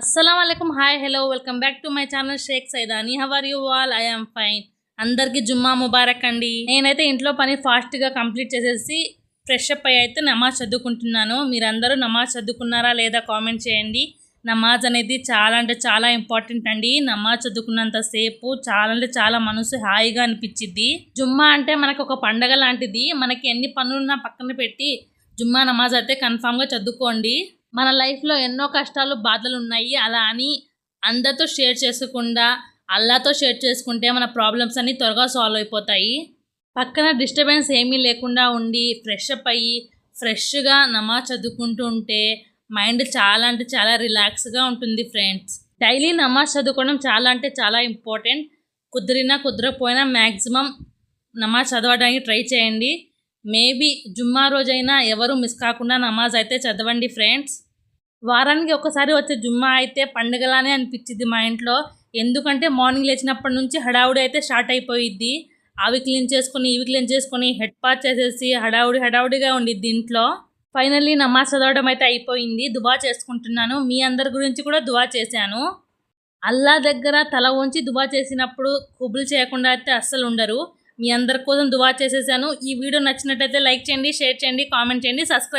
అస్సలం అయికం hi hello welcome back to my channel Shaik Saidani. How are you all I am fine అందరికీ జుమ్మా ముబారక్ అండి. నేనైతే ఇంట్లో పని ఫాస్ట్గా కంప్లీట్ చేసేసి ఫ్రెష్ అప్ అయ్యి అయితే నమాజ్ చదువుకుంటున్నాను. మీరందరూ నమాజ్ చదువుకున్నారా లేదా కామెంట్ చేయండి. నమాజ్ అనేది చాలా అంటే చాలా ఇంపార్టెంట్ అండి. నమాజ్ చదువుకున్నంత సేపు చాలా అంటే చాలా మనసు హాయిగా అనిపించిద్ది. జుమ్మా అంటే మనకు ఒక పండగ లాంటిది. మనకి ఎన్ని పనులున్నా పక్కన పెట్టి జుమ్మా నమాజ్ అయితే కన్ఫామ్గా చదువుకోండి. మన లైఫ్లో ఎన్నో కష్టాలు బాధలు ఉన్నాయి. అలా అని అందరితో షేర్ చేసుకుండా అల్లాతో షేర్ చేసుకుంటే మన ప్రాబ్లమ్స్ అన్నీ త్వరగా సాల్వ్ అయిపోతాయి. పక్కన డిస్టర్బెన్స్ ఏమీ లేకుండా ఉండి ఫ్రెష్ అప్ అయ్యి ఫ్రెష్గా నమాజ్ చదువుకుంటూ ఉంటే మైండ్ చాలా అంటే చాలా రిలాక్స్గా ఉంటుంది ఫ్రెండ్స్ డైలీ నమాజ్ చదువుకోవడం చాలా అంటే చాలా ఇంపార్టెంట్ కుదిరినా కుదరకపోయినా మ్యాక్సిమం నమాజ్ చదవడానికి ట్రై చేయండి. మేబీ జుమ్మా రోజైనా ఎవరు మిస్ కాకుండా నమాజ్ అయితే చదవండి ఫ్రెండ్స్. వారానికి ఒకసారి వచ్చే జుమ్మా అయితే పండుగలానే అనిపించింది మా ఇంట్లో. ఎందుకంటే మార్నింగ్ లేచినప్పటి నుంచి హడావుడి అయితే స్టార్ట్ అయిపోయిద్ది. అవి క్లీన్ చేసుకొని ఇవి క్లీన్ చేసుకొని హెడ్ పాచ్ చేసేసి హడావుడి హడావుడిగా ఉండిద్ది ఇంట్లో. ఫైనల్లీ నమాజ్ చదవడం అయితే అయిపోయింది. దువా చేసుకుంటున్నాను. మీ అందరి గురించి కూడా దువా చేశాను. అల్లా దగ్గర తల ఉంచి దువా చేసినప్పుడు కుబులు చేయకుండా అయితే అస్సలు ఉండరు. మీ అందరి కోసం దువా చేసేసాను. ఈ వీడియో నచ్చినట్టయితే లైక్ చేయండి షేర్ చేయండి కామెంట్ చేయండి సబ్స్క్రైబ్